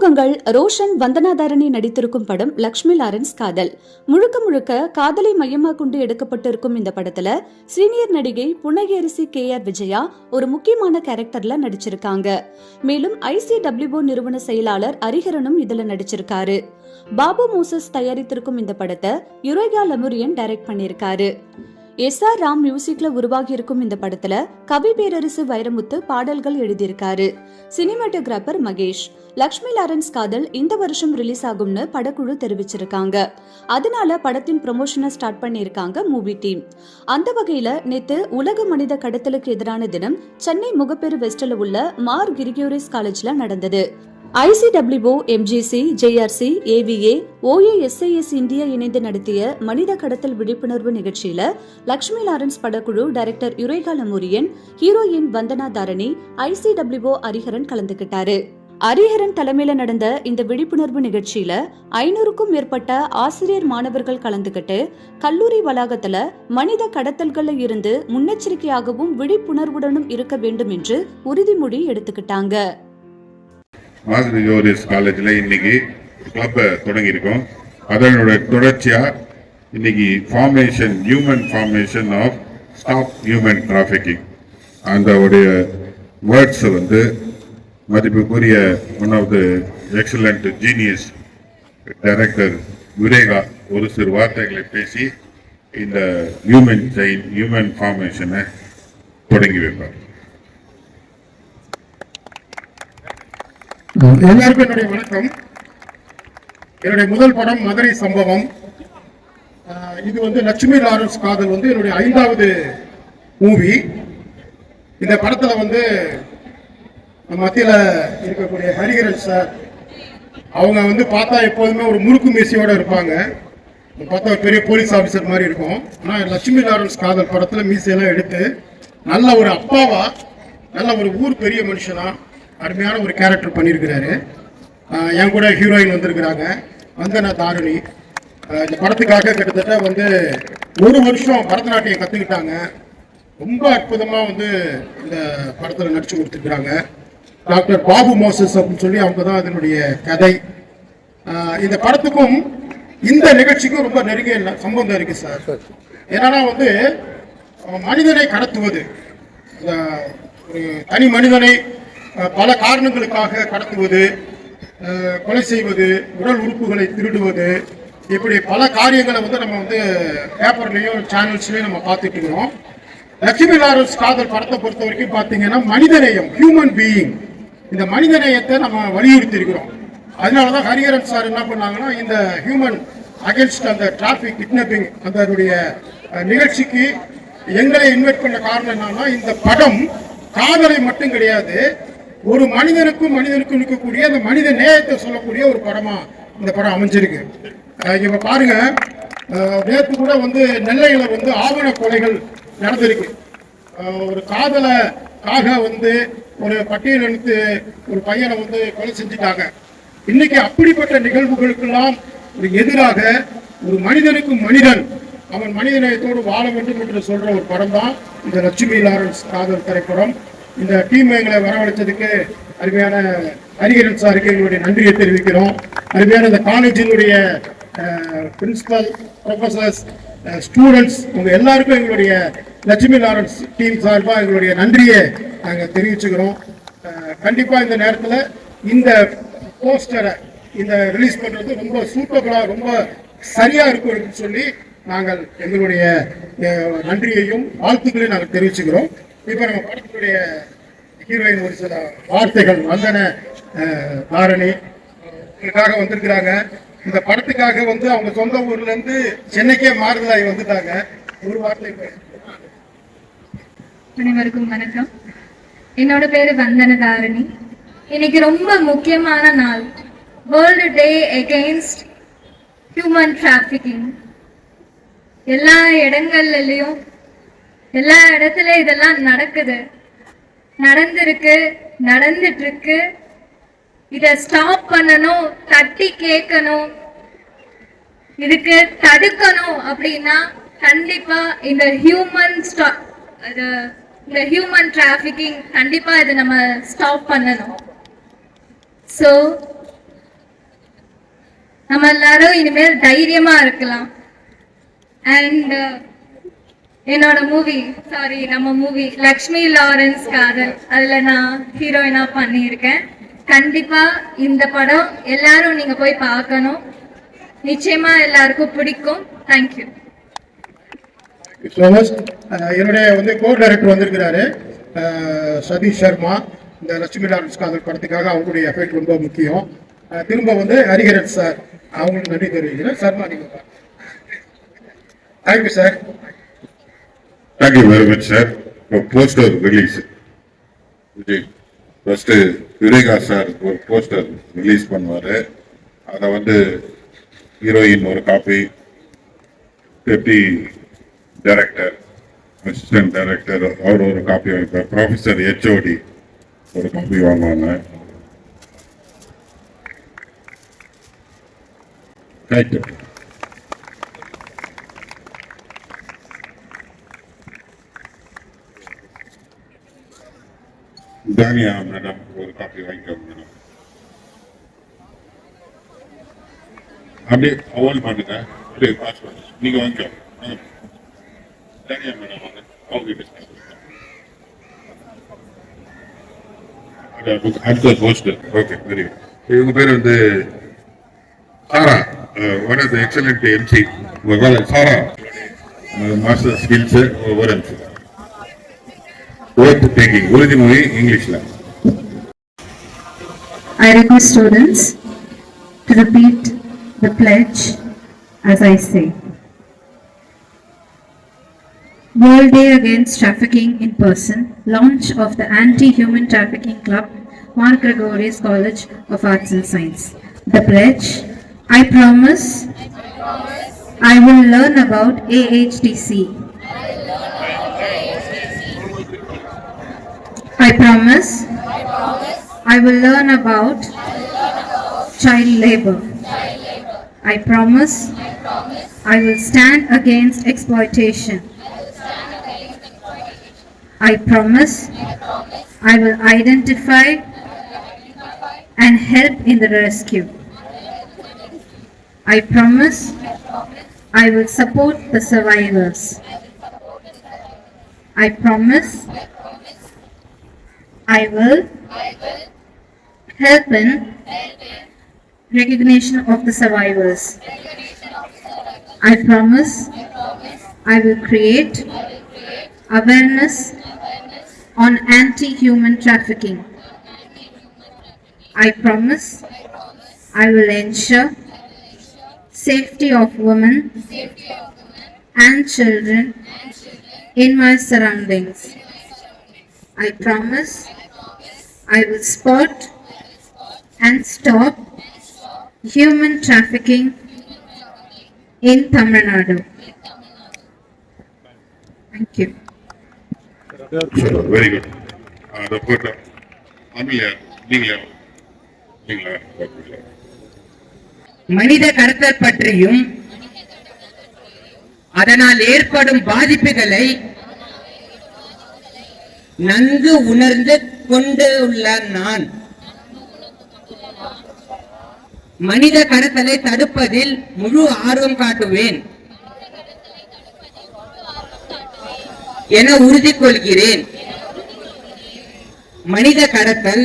அறிமுகங்கள் ரோஷன் வந்தனாதாரணி நடித்திருக்கும் படம் லக்ஷ்மி லாரன்ஸ் காதல். முழுக்க முழுக்க காதலை மையமாக கொண்டு எடுக்கப்பட்டிருக்கும் இந்த படத்துல சீனியர் நடிகை புனகேரிசி கே ஆர் விஜயா ஒரு முக்கியமான கேரக்டர்ல நடிச்சிருக்காங்க. மேலும் ஐசிடபிள்யூஓ நிறுவன செயலாளர் ஹரிஹரனும் இதுல நடிச்சிருக்காரு. பாபு மோசஸ் தயாரித்திருக்கும் இந்த படத்தை யுரேகா லமுரியன் டைரக்ட் பண்ணியிருக்காரு. எஸ் ஆர் ராம் மியூசிக்ல உருவாகி இருக்கும் இந்த படத்துல கவி பேரரசு வைரமுத்து பாடல்கள் எழுதியிருக்காரு. சினிமாட்டோகிராஃபர் மகேஷ் லக்ஷ்மி லாரன்ஸ் காதல் இந்த வருஷம் ரிலீஸ் ஆகும்னு படக்குழு தெரிவிச்சிருக்காங்க. அதனால படத்தின் ப்ரொமோஷனை ஸ்டார்ட் பண்ணியிருக்காங்க மூவி டீம் அந்த வகையில நேத்து உலக மனித கடத்தலுக்கு எதிரான தினம் சென்னை முகப்பெரு வெஸ்டில் உள்ள மார் கிரிகியூரிஸ் காலேஜ்ல நடந்தது. ICWO MGC JRC AVA OASIS India இணைந்து நடத்திய மனித கடத்தல் விழிப்புணர்வு நிகழ்ச்சியில லக்ஷ்மி லாரன்ஸ் படக்குழு director Eureka Murian heroine Vandana Dharani ICWO Hariharan கலந்துகிட்டாரு. Hariharan தலைமையில நடந்த இந்த விழிப்புணர்வு நிகழ்ச்சியில ஐநூறுக்கும் மேற்பட்ட ஆசிரியர் மாணவர்கள் கலந்துகிட்டு கல்லூரி வளாகத்துல மனித கடத்தல்கள்ல இருந்து முன்னெச்சரிக்கையாகவும் விழிப்புணர்வுடனும் இருக்க வேண்டும் என்று உறுதிமொழி எடுத்துக்கிட்டாங்க. மாதிரி ஜோரிஸ் காலேஜில் இன்னைக்கு கிளப்பை தொடங்கியிருக்கோம். அதனோட தொடர்ச்சியாக இன்னைக்கு formation human formation of stop human trafficking அந்த உடைய வேர்ட்ஸை வந்து மதிப்புக்குரிய one of the excellent genius director Vireka ஒரு சிறு வார்த்தைகளை பேசி இந்த ஹியூமன் செயின் ஹியூமன் ஃபார்மேஷனை தொடங்கி வைப்பார். எல்லாருக்கும் என்னுடைய வணக்கம். என்னுடைய முதல் படம் மதுரை சம்பவம். இது வந்து லட்சுமி லாரன்ஸ் காதல் வந்து என்னுடைய ஐந்தாவது மூவி. இந்த படத்துல வந்து மத்தியில் மத்தியில இருக்கக்கூடிய ஹரிஹரன் சார் அவங்க வந்து பார்த்தா எப்போதுமே ஒரு முறுக்கு மீசையோட இருப்பாங்க. பார்த்தா ஒரு பெரிய போலீஸ் ஆஃபீஸர் மாதிரி இருக்கும். ஆனால் லட்சுமி லாரன்ஸ் காதல் படத்துல மீசையெல்லாம் எடுத்து நல்ல ஒரு அப்பாவா நல்ல ஒரு ஊர் பெரிய மனுஷனா அருமையான ஒரு கேரக்டர் பண்ணியிருக்கிறாரு. என் கூட ஹீரோயின் வந்திருக்கிறாங்க. வந்தனா தாரணி. இந்த படத்துக்காக கிட்டத்தட்ட வந்து ஒரு வருஷம் பரதநாட்டியம் கற்றுக்கிட்டாங்க ரொம்ப அற்புதமாக வந்து இந்த படத்தில் நடிச்சு கொடுத்துருக்குறாங்க. டாக்டர் பாபு மோசஸ் அப்படின்னு சொல்லி அவங்க தான் அதனுடைய கதை. இந்த படத்துக்கும் இந்த நிகழ்ச்சிக்கும் ரொம்ப நெருங்கிய சம்பந்தம் இருக்கு சார். என்னன்னா வந்து மனிதனை கடத்துவது. இந்த ஒரு தனி மனிதனை பல காரணங்களுக்காக கடத்துவது கொலை செய்வது உடல் உறுப்புகளை திருடுவது இப்படி பல காரியங்களை வந்து நம்ம வந்து பேப்பர்லேயும் சேனல்ஸ்லேயும் நம்ம பார்த்துட்டு இருக்கிறோம் லட்சுமி லாரன்ஸ் காதல் படத்தை பொறுத்த வரைக்கும் பார்த்தீங்கன்னா மனிதநேயம் ஹியூமன் பீயிங் இந்த மனிதநேயத்தை நம்ம வலியுறுத்தி இருக்கிறோம் அதனாலதான் ஹரிஹரன் சார் என்ன பண்ணாங்கன்னா இந்த ஹியூமன் அகேன்ஸ்ட் அந்த டிராபிக் அந்த அதனுடைய நிகழ்ச்சிக்கு எங்களை இன்வைட் பண்ண காரணம் என்னன்னா இந்த படம் காதலை மட்டும் கிடையாது ஒரு மனிதனுக்கும் மனிதனுக்கும் இருக்கக்கூடிய அந்த மனித நேயத்தை சொல்லக்கூடிய ஒரு படமா இந்த படம் அமைஞ்சிருக்கு. இப்ப பாருங்க. நேற்று கூட வந்து நெல்லையில வந்து ஆவண கொலைகள் நடந்திருக்கு. ஒரு காதலுக்காக வந்து ஒரு பட்டியல் எடுத்து ஒரு பையனை வந்து கொலை செஞ்சுட்டாங்க. இன்னைக்கு அப்படிப்பட்ட நிகழ்வுகளுக்கெல்லாம் ஒரு எதிராக ஒரு மனிதனுக்கும் மனிதன் அவன் மனிதநேயத்தோடு வாழ வேண்டும் என்று சொல்ற ஒரு படம் தான் இந்த லட்சுமி லாரன்ஸ் காதல் திரைப்படம். இந்த டீம் எங்களை வரவழைச்சதுக்கு அருமையான ஹரிஹரன் சாருக்கு எங்களுடைய நன்றியை தெரிவிக்கிறோம். அருமையான இந்த காலேஜினுடைய பிரின்சிபல் ப்ரொஃபசர்ஸ் ஸ்டூடெண்ட்ஸ் உங்க எல்லாருக்கும் எங்களுடைய லட்சுமி லாரன்ஸ் டீம் சார்பாக எங்களுடைய நன்றியை நாங்கள் தெரிவிச்சுக்கிறோம். கண்டிப்பாக இந்த நேரத்தில் இந்த போஸ்டரை இந்த ரிலீஸ் பண்ணுறது ரொம்ப சூட்டபிளா ரொம்ப சரியாக இருக்கும் அப்படின்னு சொல்லி நாங்கள் எங்களுடைய நன்றியையும் வாழ்த்துக்களையும் நாங்கள் தெரிவிச்சுக்கிறோம். இப்போ நம்ம படத்துடைய ஹீரோயின் ஒரு சில வார்த்தைகள் வந்தன அஹ், தாரணி. உங்களுக்காக வந்திருக்கிறாங்க. இந்த படத்துக்காக வந்து அவங்க சொந்த ஊர்ல இருந்து சென்னைக்கே மாறுதலாகி வந்துட்டாங்க. ஒரு வார்த்தை அனைவருக்கும் வணக்கம். என்னோட பேரு வந்தனதாரணி இன்னைக்கு ரொம்ப முக்கியமான நாள். World day against human trafficking எல்லா இடங்கள்லயும் எல்லா இடத்துல இதெல்லாம் நடக்குது. நடந்திருக்கு நடந்துட்டு இருக்கு இத ஸ்டாப் பண்ணணும் தட்டி கேட்கணும். இதுக்கு தடுக்கணும் அப்படின்னா கண்டிப்பா இந்த ஹியூமன் அது இந்த ஹியூமன் டிராஃபிக்கிங் கண்டிப்பா இதை நம்ம ஸ்டாப் பண்ணணும். ஸோ நம்ம எல்லாரும் இனிமேல் தைரியமா இருக்கலாம். அண்ட் என்னோட மூவி சாரி நம்ம மூவி லக்ஷ்மி லாரன்ஸ் காதல். அதுல நான் ஹீரோயினா பண்ணியிருக்கேன். கண்டிப்பா இந்த படம் எல்லாரும் நீங்க போய் பார்க்கணும். நிச்சயமா எல்லாருக்கும் பிடிக்கும். தேங்க்யூ என்னுடைய வந்து கோ டைரக்டர் வந்திருக்கிறாரு சதீஷ் சர்மா. இந்த லட்சுமி லாரன்ஸ் காதல் படத்துக்காக அவங்களுடைய எஃபெக்ட் ரொம்ப முக்கியம். திரும்ப வந்து ஹரிஹரன் சார். அவங்களுக்கு நன்றி தெரிவிக்கிறேன். சர்மா நீங்க thank you sir thank you very much sir இப்போ poster release Vijay first Viveka sir ஒரு போஸ்டர் ரிலீஸ் பண்ணுவார். அதை வந்து ஹீரோயின் ஒரு copy deputy director assistant director அவர் ஒரு காப்பி வாங்கிப்பார். ப்ரொஃபஸர் ஹெச்ஓடி ஒரு காப்பி வாங்குவாங்க. ரைட்டு தானியா மேடம் ஒரு காப்பி வாங்கிக்கோங்க மேடம் அப்படியே அவாய்ட் பண்ணுங்க. அப்படியே பாஸ் பண்ணுங்க நீங்க வாங்கிக்கோ. ஆ. தானியா மேடம் வாங்க. அவங்க அது அடுத்த- போஸ்ட் ஓகே வெரி குட் இவங்க பேர் வந்து Sara. One of the excellent MC Sara. Master skills ஒரு MC Taking. Guruji English la. I request students to repeat the pledge as I say. World Day Against Trafficking in Person, launch of the Anti-Human Trafficking Club, Juan Gregorius College of Arts and Science. The pledge, I, promise. I will learn about AHTC I promise I will learn about child labor. I promise I will stand against exploitation. I promise I will identify and help in the rescue. I promise I will support the survivors. I promise I I will, help in, recognition of the survivors. I, promise I will create, awareness, on anti human trafficking. I promise, I will ensure, safety of women, and children in my surroundings. I promise I will spot and stop human trafficking in Tamil Nadu. Thank you. நீங்களா okay மனித கடத்தல் பற்றியும் அதனால் ஏற்படும் பாதிப்புகளை நன்கு உணர்ந்து கொண்டு உள்ள நான். மனித கடத்தலை தடுப்பதில் முழு ஆர்வம் காட்டுவேன். என உறுதி கொள்கிறேன் மனித கடத்தல்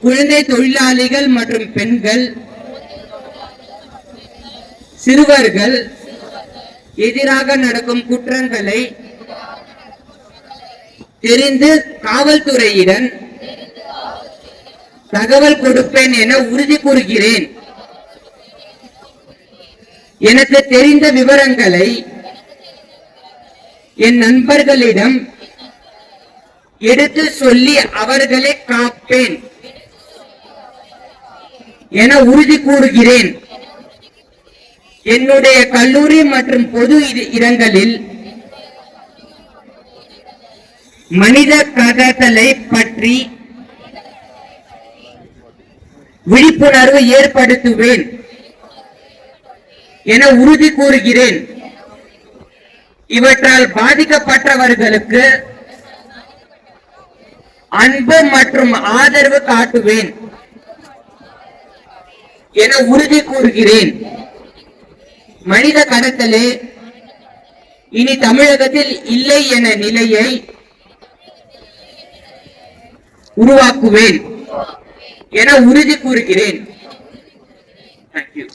குழந்தை தொழிலாளிகள் மற்றும் பெண்கள் சிறுவர்கள் எதிராக நடக்கும் குற்றங்களை தெரிந்து காவல்துறையிடம் தகவல் கொடுப்பேன் என உறுதி கூறுகிறேன். எனக்கு தெரிந்த விவரங்களை என் நண்பர்களிடம் எடுத்து சொல்லி அவர்களை காப்பேன் என உறுதி கூறுகிறேன். என்னுடைய கல்லூரி மற்றும் பொது இடங்களில் மனித கடத்தலை பற்றி விழிப்புணர்வு ஏற்படுத்துவேன் என உறுதி கூறுகிறேன். இவற்றால் பாதிக்கப்பட்டவர்களுக்கு அன்பு மற்றும் ஆதரவு காட்டுவேன் என உறுதி கூறுகிறேன். மனித கடத்தலே இனி தமிழகத்தில் இல்லை என நிலையை உருவாக்குவேன். என உறுதி கூறுகிறேன். தேங்க்யூ